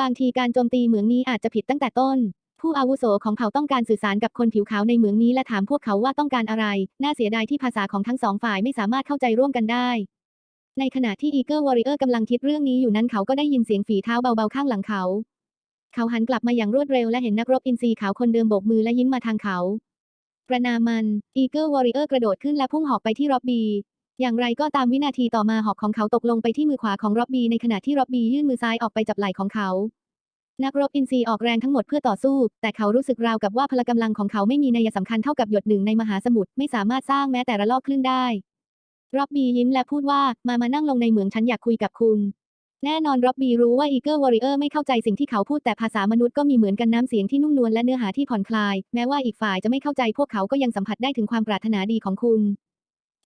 บางทีการโจมตีเหมืองนี้อาจจะผิดตั้งแต่ต้น ผู้อาวุโสของเผ่าต้องการสื่อสารกับคนผิวขาวในเหมืองนี้และถามพวกเขาว่าต้องการอะไร น่าเสียดายที่ภาษาของทั้งสองฝ่ายไม่สามารถเข้าใจร่วมกันได้ ในขณะที่อีเกิลวอริเออร์กำลังคิดเรื่องนี้อยู่นั้นเขาก็ได้ยินเสียงฝีเท้าเบาๆข้างหลังเขา เขาหันกลับมาอย่างรวดเร็วและเห็นนักรบอินทรีขาวคนเดิมโบกมือและยิ้มมาทางเขาประนามมันอีเกิลวอริเออร์กระโดดขึ้นและพุ่งหอกไปที่ร็อบบี้อย่างไรก็ตามวินาทีต่อมาหอกของเขาตกลงไปที่มือขวาของร็อบบี้ในขณะที่ร็อบบี้ยื่นมือซ้ายออกไปจับไหล่ของเขา นักรบอินทรีออกแรงทั้งหมดเพื่อต่อสู้ แต่เขารู้สึกราวกับว่าพละกำลังของเขาไม่มีนัยสำคัญเท่ากับหยดหนึ่งในมหาสมุทรไม่สามารถสร้างแม้แต่ระลอกคลื่นได้ ร็อบบี้ยิ้มและพูดว่ามามานั่งลงในเหมืองฉันอยากคุยกับคุณ แน่นอนร็อบบี้รู้ว่าอีเกิลวอริเออร์ไม่เข้าใจสิ่งที่เขาพูดแต่ภาษามนุษย์ก็มีเหมือนกันน้ำเสียงที่นุ่มนวลและเนื้อหาที่ผ่อนคลาย แม้ว่าอีกฝ่ายจะไม่เข้าใจพวกเขาก็ยังสัมผัสได้ถึงความปรารถนาดีของคุณ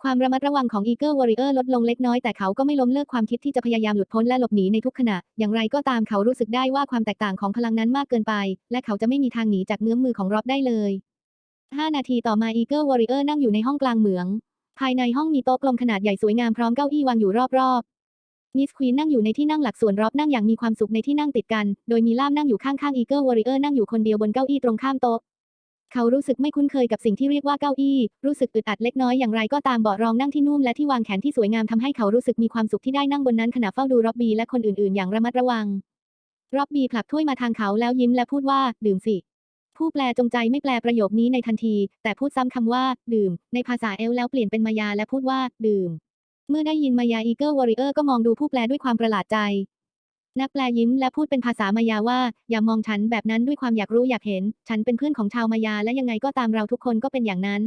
ความระมัดระวังของอีเกิลวอริเออร์ลดลงเล็กน้อยแต่เขาก็ไม่ล้มเลิกความคิดที่จะพยายามหลุดพ้นและหลบหนีในทุกขณะ อย่างไรก็ตามเขารู้สึกได้ว่าความแตกต่างของพลังนั้นมากเกินไป และเขาจะไม่มีทางหนีจากเงื้อมมือของร็อบได้เลยห้านาทีต่อมาอีเกิลวอริเออร์นั่งอยู่ในห้องกลางเหมือง ภายในห้องมีโต๊ะกลมขนาดใหญ่สวยงามพร้อมเก้าอี้วางอยู่รอบๆมิสควีนนั่งอยู่ในที่นั่งหลักส่วนร็อบนั่งอย่างมีความสุขในที่นั่งติดกัน โดยมีล่ามนั่งอยู่ข้างๆอีเกิลวอริเออร์นั่งอยู่คนเดียวบนเก้าอี้ตรงข้ามโต๊ะเขารู้สึกไม่คุ้นเคยกับสิ่งที่เรียกว่าเก้าอี้ รู้สึกอึดอัดเล็กน้อยอย่างไรก็ตามเบาะรองนั่งที่นุ่มและที่วางแขนที่สวยงามทำให้เขารู้สึกมีความสุขที่ได้นั่งบนนั้นขณะเฝ้าดูร็อบบี้และคนอื่นๆ อย่างระมัดระวังร็อบบี้ผลักถ้วยมาทางเขาแล้วยิ้มและพูดว่า ดื่มสิ ผู้แปลจงใจไม่แปลประโยคนี้ในทันที แต่พูดซ้ำคำว่า ดื่ม ในภาษาเอลแล้วเปลี่ยนเป็นมายาและพูดว่า ดื่ม เมื่อได้ยินมายาอีเกิลวอริเออร์ก็มองดูผู้แปลด้วยความประหลาดใจ นักแปลยิ้มและพูดเป็นภาษามายาว่า อย่ามองฉันแบบนั้นด้วยความอยากรู้อยากเห็น ฉันเป็นเพื่อนของชาวมายาและยังไงก็ตามเราทุกคนก็เป็นอย่างนั้น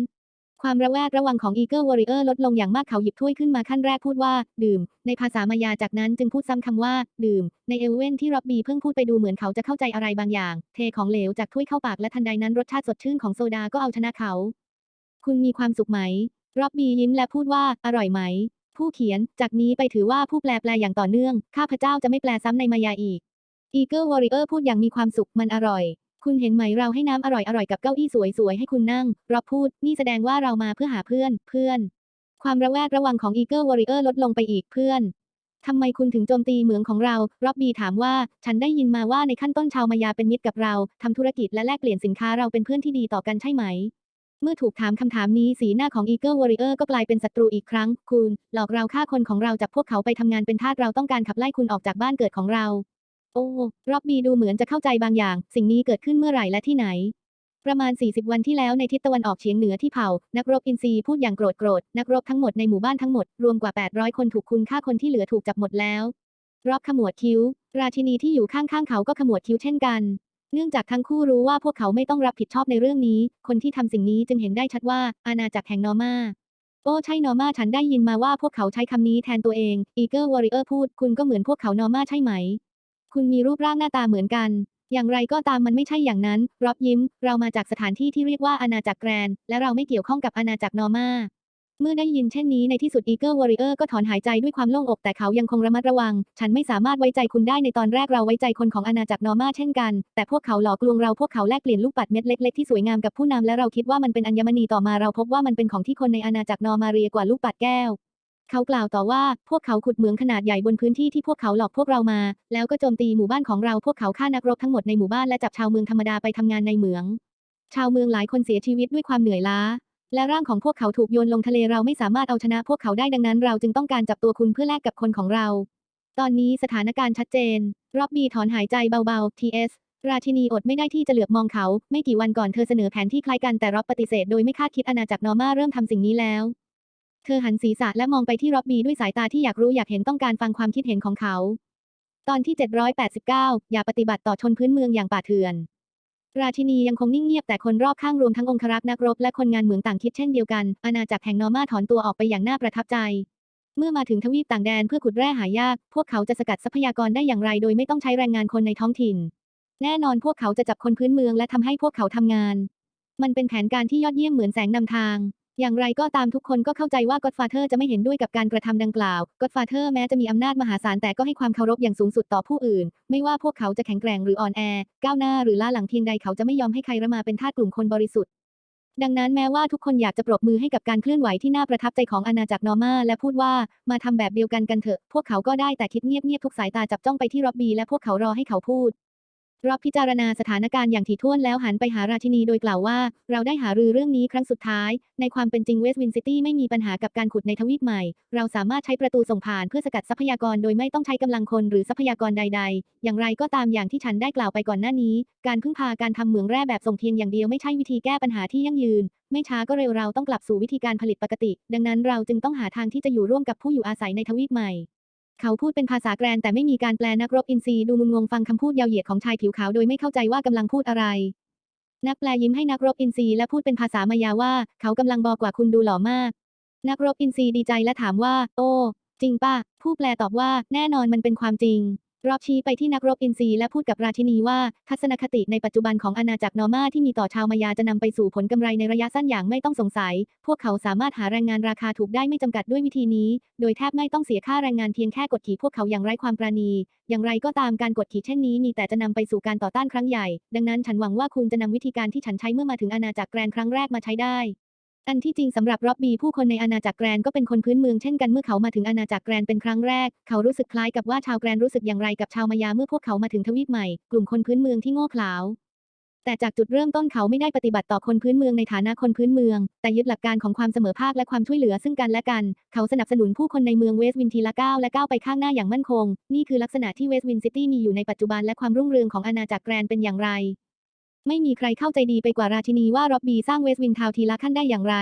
ความระแวดระวังของ Eagle Warrior ลดลงอย่างมากเขาหยิบถ้วยขึ้นมาขั้นแรกพูดว่า ดื่ม ในภาษามายาจากนั้นจึงพูดซ้ำคำว่า ดื่ม ในเอลเว่นที่ร็อบบี้เพิ่งพูดไปดูเหมือนเขาจะเข้าใจอะไรบางอย่าง เทของเหลวจากถ้วยเข้าปากและทันใดนั้นรสชาติสดชื่นของโซดาก็เอาชนะเขา คุณมีความสุขไหมร็อบบี้ยิ้มและพูดว่า อร่อยไหม ผู้เขียน จากนี้ไปถือว่าผู้แปลแปลอย่างต่อเนื่อง ข้าพเจ้าจะไม่แปลซ้ำในมายาอีก Eagle Warrior พูดอย่างมีความสุขมันอร่อย คุณเห็นไหมเราให้น้ำอร่อยอร่อยกับเก้าอี้สวยๆให้คุณนั่งร็อบพูด นี่แสดงว่าเรามาเพื่อหาเพื่อน เพื่อน ความระแวดระวังของ Eagle Warrior ลดลงไปอีกเพื่อนทำไมคุณถึงโจมตีเหมืองของเรา ร็อบบี้ถามว่า ฉันได้ยินมาว่าในขั้นต้นชาวมายาเป็นมิตรกับเรา ทำธุรกิจและแลกเปลี่ยนสินค้าเราเป็นเพื่อนที่ดีต่อกันใช่ไหม เมื่อถูกถามคำถามนี้สีหน้าของ Eagle Warrior ก็กลายเป็นศัตรูอีกครั้ง คุณ หลอกเราฆ่าคนของเราจับพวกเขาไปทำงานเป็นทาสเราต้องการขับไล่คุณออกจากบ้านเกิดของเรา โอ้รอบบีดูเหมือนจะเข้าใจบางอย่าง สิ่งนี้เกิดขึ้นเมื่อไหร่และที่ไหน ประมาณ 40 วันที่แล้วในทิศตะวันออกเฉียงเหนือที่เผา นักรบอินทรีพูดอย่างโกรธโกรธ นักรบทั้งหมดในหมู่บ้านทั้งหมด รวมกว่า 800 คนถูกคุณฆ่าคนที่เหลือถูกจับหมดแล้ว รอบขมวดคิ้ว ราชินีที่อยู่ข้างๆเขาก็ขมวดคิ้วเช่นกัน เนื่องจากทั้งคู่รู้ว่าพวกเขาไม่ต้องรับผิดชอบในเรื่องนี้ คนที่ทำสิ่งนี้จึงเห็นได้ชัดว่า อาณาจักรแห่งนอร์มาโอ้ใช่นอร์มาฉันได้ยินมาว่าพวกเขาใช้คำนี้แทนตัวเอง Eagle Warrior พูดคุณก็เหมือนพวกเขานอร์มาใช่ไหม คุณมีรูปร่างหน้าตาเหมือนกัน อย่างไรก็ตามมันไม่ใช่อย่างนั้นร็อบยิ้ม เรามาจากสถานที่ที่เรียกว่าอาณาจักรแกรน และเราไม่เกี่ยวข้องกับอาณาจักรนอร์มาเมื่อได้ยินเช่นนี้ในที่สุด Eagle Warrior ก็ถอนหายใจด้วยความโล่งอกแต่เขายังคงระมัดระวัง ฉันไม่สามารถไว้ใจคุณได้ในตอนแรกเราไว้ใจคนของอาณาจักรนอร์มาเช่นกัน แต่พวกเขาหลอกลวงเราพวกเขาแลกเปลี่ยนลูกปัดเม็ดเล็กๆที่สวยงามกับผู้นำและเราคิดว่ามันเป็นอัญมณีต่อมาเราพบว่ามันเป็นของที่คนในอาณาจักรนอร์มาเรียกว่าลูกปัดแก้ว เขากล่าวต่อว่าพวกเขาขุดเหมืองขนาดใหญ่บนพื้นที่ที่พวกเขาหลอกพวกเรามา แล้วก็โจมตีหมู่บ้านของเราพวกเขาฆ่านักรบทั้งหมดในหมู่บ้านและจับชาวเมืองธรรมดาไปทำงานในเหมือง ชาวเมืองหลายคนเสียชีวิตด้วยความเหนื่อยล้า และร่างของพวกเขาถูกโยนลงทะเลเราไม่สามารถเอาชนะพวกเขาได้ดังนั้นเราจึงต้องการจับตัวคุณเพื่อแลกกับคนของเรา ตอนนี้สถานการณ์ชัดเจนร็อบบี้ถอนหายใจเบาๆ T.S. ราชินีอดไม่ได้ที่จะเหลือบมองเขา ไม่กี่วันก่อนเธอเสนอแผนที่คล้ายกันแต่ร็อบปฏิเสธโดยไม่คาดคิดอาณาจักรนอร์มาเริ่มทำสิ่งนี้แล้ว เธอหันศีรษะและมองไปที่ร็อบบี้ด้วยสายตาที่อยากรู้อยากเห็นต้องการฟังความคิดเห็นของเขา ตอนที่ 789 อย่าปฏิบัติต่อชนพื้นเมืองอย่างป่าเถื่อน ราชินียังคงนิ่งเงียบแต่คนรอบข้างรวมทั้งองครักษ์นักรบและคนงานเหมืองต่างคิดเช่นเดียวกัน อาณาจักรแห่งนอร์มาถอนตัวออกไปอย่างน่าประทับใจ เมื่อมาถึงทวีปต่างแดนเพื่อขุดแร่หายาก พวกเขาจะสกัดทรัพยากรได้อย่างไร โดยไม่ต้องใช้แรงงานคนในท้องถิ่น แน่นอนพวกเขาจะจับคนพื้นเมืองและทำให้พวกเขาทำงาน มันเป็นแผนการที่ยอดเยี่ยมเหมือนแสงนำทาง อย่างไรก็ตามทุกคนก็เข้าใจว่า Godfather จะไม่เห็นด้วยกับการกระทำดังกล่าว Godfather แม้จะมีอำนาจมหาศาลแต่ก็ให้ความเคารพอย่างสูงสุดต่อผู้อื่น ไม่ว่าพวกเขาจะแข็งแกร่งหรืออ่อนแอ ก้าวหน้าหรือล้าหลังเพียงใดเขาจะไม่ยอมให้ใครระมาเป็นทาสกลุ่มคนบริสุทธิ์ ดังนั้นแม้ว่าทุกคนอยากจะปรบมือให้กับการเคลื่อนไหวที่น่าประทับใจของอาณาจักรนอร์มาและพูดว่ามาทำแบบเดียวกันกันเถอะ พวกเขาก็ได้แต่คิดเงียบๆทุกสายตาจับจ้องไปที่ร็อบบี้และพวกเขารอให้เขาพูด รอบพิจารณาสถานการณ์อย่างถี่ถ้วนแล้วหันไปหาราชินีโดยกล่าวว่า เราได้หารือเรื่องนี้ครั้งสุดท้าย ในความเป็นจริงเวสต์วินซิตี้ไม่มีปัญหากับการขุดในทวีปใหม่ เราสามารถใช้ประตูส่งผ่านเพื่อสกัดทรัพยากรโดยไม่ต้องใช้กำลังคนหรือทรัพยากรใด ๆ อย่างไรก็ตามอย่างที่ฉันได้กล่าวไปก่อนหน้านี้ การพึ่งพาการทำเหมืองแร่แบบส่งเพียงอย่างเดียวไม่ใช่วิธีแก้ปัญหาที่ยั่งยืน ไม่ช้าก็เร็วเราต้องกลับสู่วิธีการผลิตปกติ ดังนั้นเราจึงต้องหาทางที่จะอยู่ร่วมกับผู้อยู่อาศัยในทวีปใหม่ เขาพูดเป็นภาษาแกรนแต่ไม่มีการแปลนักรบอินทรีดูงุนงงฟังคำพูดยาวเหยียดของชายผิวขาวโดยไม่เข้าใจว่ากำลังพูดอะไร นักแปลยิ้มให้นักรบอินทรีและพูดเป็นภาษามายาว่า เขากำลังบอกว่าคุณดูหล่อมาก นักรบอินทรีดีใจและถามว่า โอ้ จริงป่ะ ผู้แปลตอบว่า แน่นอนมันเป็นความจริง รอบชี้ไปที่นักรบอินทรีและพูดกับราชินีว่าทัศนคติในปัจจุบันของอาณาจักรนอร์มาที่มีต่อชาวมายาจะนำไปสู่ผลกำไรในระยะสั้นอย่างไม่ต้องสงสัย พวกเขาสามารถหาแรงงานราคาถูกได้ไม่จำกัดด้วยวิธีนี้ โดยแทบไม่ต้องเสียค่าแรงงานเพียงแค่กดขี่พวกเขาอย่างไร้ความปราณี อย่างไรก็ตามการกดขี่เช่นนี้มีแต่จะนำไปสู่การต่อต้านครั้งใหญ่ ดังนั้นฉันหวังว่าคุณจะนำวิธีการที่ฉันใช้เมื่อมาถึงอาณาจักรแกรนครั้งแรกมาใช้ได้ อันที่จริงสำหรับร็อบบี้ผู้คนในอาณาจักรแกรนก็เป็นคนพื้นเมืองเช่นกันเมื่อเขามาถึงอาณาจักรแกรนเป็นครั้งแรก เขารู้สึกคล้ายกับว่าชาวแกรนรู้สึกอย่างไรกับชาวมายาเมื่อพวกเขามาถึงทวีปใหม่กลุ่มคนพื้นเมืองที่โง่เขลาแต่จากจุดเริ่มต้นเขาไม่ได้ปฏิบัติต่อคนพื้นเมืองในฐานะคนพื้นเมือง แต่ยึดหลักการของความเสมอภาคและความช่วยเหลือซึ่งกันและกัน เขาสนับสนุนผู้คนในเมืองเวสต์วินทีละก้าวและก้าวไปข้างหน้าอย่างมั่นคง นี่คือลักษณะที่เวสต์วินซิตี้มีอยู่ในปัจจุบันและความรุ่งเรืองของอาณาจักรแกรนเป็นอย่างไร ไม่มีใครเข้าใจดีไปกว่าราชินีว่าร็อบบี้สร้างเวสต์วินทาวทีละขั้นได้อย่างไร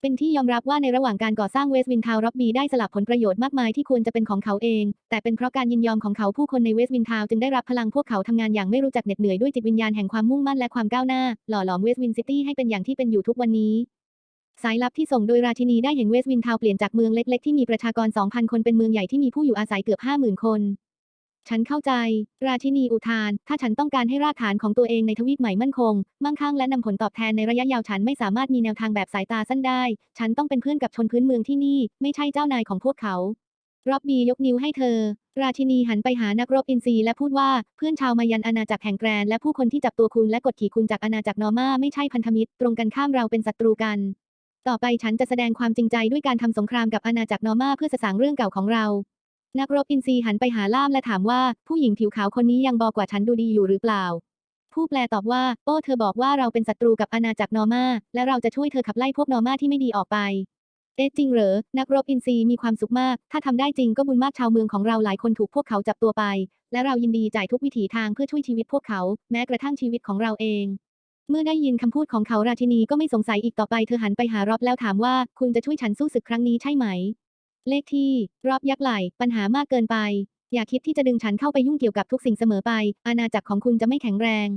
เป็นที่ยอมรับว่าในระหว่างการก่อสร้างเวสต์วินทาวร็อบบี้ได้สลับผลประโยชน์มากมายที่ควรจะเป็นของเขาเอง แต่เป็นเพราะการยินยอมของเขาผู้คนในเวสต์วินทาวจึงได้รับพลังพวกเขาทำงานอย่างไม่รู้จักเหน็ดเหนื่อยด้วยจิตวิญญาณแห่งความมุ่งมั่นและความก้าวหน้า หล่อหลอมเวสต์วินซิตี้ให้เป็นอย่างที่เป็นอยู่ทุกวันนี้สายลับที่ส่งโดยราชินีได้เห็นเวสต์วินทาวเปลี่ยนจากเมืองเล็ก ๆ ที่มีประชากร 2,000 คนเป็นเมืองใหญ่ที่มีผู้อยู่อาศัยเกือบ 50,000 คน ฉันเข้าใจ ราชินีอุทาน ถ้าฉันต้องการให้รากฐานของตัวเองในทวีปใหม่มั่นคง มั่งคั่งและนำผลตอบแทนในระยะยาวฉันไม่สามารถมีแนวทางแบบสายตาสั้นได้ ฉันต้องเป็นเพื่อนกับชนพื้นเมืองที่นี่ ไม่ใช่เจ้านายของพวกเขาร็อบบี้ยกนิ้วให้เธอ ราชินีหันไปหานักรบอินทรีและพูดว่าเพื่อนชาวมายันอาณาจักรแห่งแกรนและผู้คนที่จับตัวคุณและกดขี่คุณจากอาณาจักรนอร์มาไม่ใช่พันธมิตร ตรงกันข้ามเราเป็นศัตรูกัน ต่อไปฉันจะแสดงความจริงใจด้วยการทำสงครามกับอาณาจักรนอร์มาเพื่อสสางเรื่องเก่าของเรา นักรบอินทรีหันไปหาล่ามและถามว่าผู้หญิงผิวขาวคนนี้ยังบอกว่าฉันดูดีอยู่หรือเปล่า ผู้แปลตอบว่า โอ้เธอบอกว่าเราเป็นศัตรูกับอาณาจักรนอร์มาและเราจะช่วยเธอขับไล่พวกนอร์มาที่ไม่ดีออกไป เอ๊ะจริงเหรอ นักรบอินทรีมีความสุขมาก ถ้าทำได้จริงก็บุญมากชาวเมืองของเราหลายคนถูกพวกเขาจับตัวไป และเรายินดีจ่ายทุกวิถีทางเพื่อช่วยชีวิตพวกเขา แม้กระทั่งชีวิตของเราเองเมื่อได้ยินคำพูดของเขาราชินีก็ไม่สงสัยอีกต่อไปเธอหันไปหารอบแล้วถามว่า คุณจะช่วยฉันสู้ศึกครั้งนี้ใช่ไหม เลขที่ รอบยักษ์ไหล ปัญหามากเกินไป อย่าคิดที่จะดึงฉันเข้าไปยุ่งเกี่ยวกับทุกสิ่งเสมอไป อาณาจักรของคุณจะไม่แข็งแรง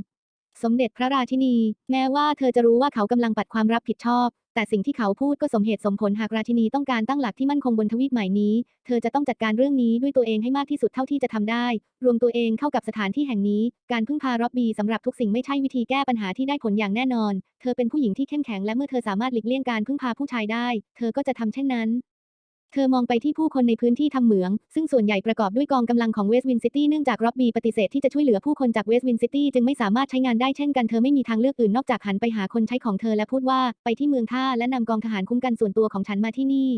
สมเด็จพระราชินี แม้ว่าเธอจะรู้ว่าเขากำลังปัดความรับผิดชอบ แต่สิ่งที่เขาพูดก็สมเหตุสมผลหากราชินีต้องการตั้งหลักที่มั่นคงบนทวีปใหม่นี้ เธอจะต้องจัดการเรื่องนี้ด้วยตัวเองให้มากที่สุดเท่าที่จะทำได้ รวมตัวเองเข้ากับสถานที่แห่งนี้ การพึ่งพาร็อบบี้สำหรับทุกสิ่งไม่ใช่วิธีแก้ปัญหาที่ได้ผลอย่างแน่นอน เธอเป็นผู้หญิงที่เข้มแข็งและเมื่อเธอสามารถหลีกเลี่ยงการพึ่งพาผู้ชายได้ เธอก็จะทำเช่นนั้น เธอมองไปที่ผู้คนในพื้นที่ทำเหมือง ซึ่งส่วนใหญ่ประกอบด้วยกองกำลังของเวสต์วินซิตี้เนื่องจากร็อบบี้ปฏิเสธที่จะช่วยเหลือผู้คนจากเวสต์วินซิตี้จึงไม่สามารถใช้งานได้เช่นกันเธอไม่มีทางเลือกอื่นนอกจากหันไปหาคนใช้ของเธอและพูดว่า ไปที่เมืองท่าและนำกองทหารคุ้มกันส่วนตัวของฉันมาที่นี่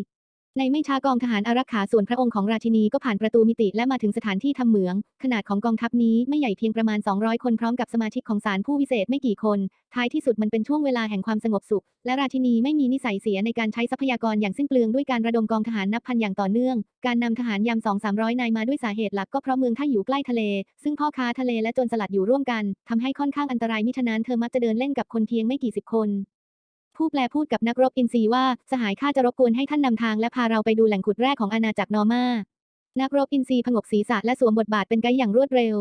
ในไม่ช้ากองทหารอารักขาส่วนพระองค์ของราชินีก็ผ่านประตูมิติและมาถึงสถานที่ทำเหมือง ขนาดของกองทัพนี้ไม่ใหญ่เพียงประมาณ 200 คนพร้อมกับสมาชิกของศาลผู้วิเศษไม่กี่คน ท้ายที่สุดมันเป็นช่วงเวลาแห่งความสงบสุข และราชินีไม่มีนิสัยเสียในการใช้ทรัพยากรอย่างสิ้นเปลืองด้วยการระดมกองทหารนับพันอย่างต่อเนื่อง การนำทหารยามสองสามร้อยนายมาด้วยสาเหตุหลักก็เพราะเมืองท่าอยู่ใกล้ทะเล ซึ่งพ่อค้าทะเลและโจรสลัดอยู่ร่วมกันทำให้ค่อนข้างอันตรายมิฉะนั้นเธอมักจะเดินเล่นกับคนเพียงไม่กี่สิบคน ผู้แปลพูดกับนักรบอินทรีว่า สหายข้าจะรบกวนให้ท่านนำทางและพาเราไปดูแหล่งขุดแร่ของอาณาจักรนอร์มานักรบอินทรีผงกศีรษะและสวมบทบาทเป็นไกด์อย่างรวดเร็ว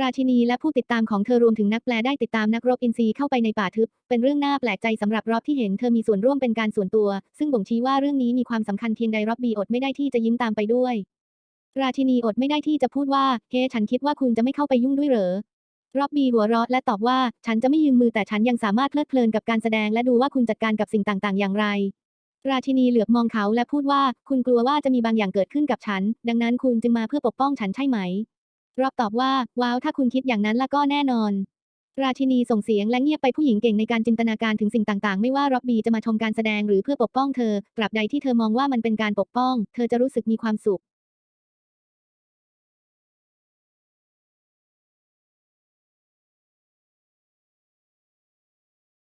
ราชินีและผู้ติดตามของเธอรวมถึงนักแปลได้ติดตามนักรบอินทรีเข้าไปในป่าทึบ เป็นเรื่องน่าแปลกใจสำหรับรอบที่เห็นเธอมีส่วนร่วมเป็นการส่วนตัว ซึ่งบ่งชี้ว่าเรื่องนี้มีความสำคัญเพียงใดรอบบีอดไม่ได้ที่จะยิ้มตามไปด้วย ราชินีอดไม่ได้ที่จะพูดว่า เฮ้ฉันคิดว่าคุณจะไม่เข้าไปยุ่งด้วยเหรอ ร็อบบี้หัวเราะและตอบว่า ฉันจะไม่ยืมมือแต่ฉันยังสามารถเพลิดเพลินกับการแสดงและดูว่าคุณจัดการกับสิ่งต่างๆ อย่างไร ราชินีเหลือบมองเขาและพูดว่า คุณกลัวว่าจะมีบางอย่างเกิดขึ้นกับฉัน ดังนั้นคุณจึงมาเพื่อปกป้องฉันใช่ไหม รอบตอบว่า ว้าวถ้าคุณคิดอย่างนั้นแล้วก็แน่นอน ราชินีส่งเสียงและเงียบไปผู้หญิงเก่งในการจินตนาการถึงสิ่งต่างๆ ไม่ว่าร็อบบี้จะมาชมการแสดงหรือเพื่อปกป้องเธอตราบใดที่เธอมองว่ามันเป็นการปกป้อง เธอจะรู้สึกมีความสุข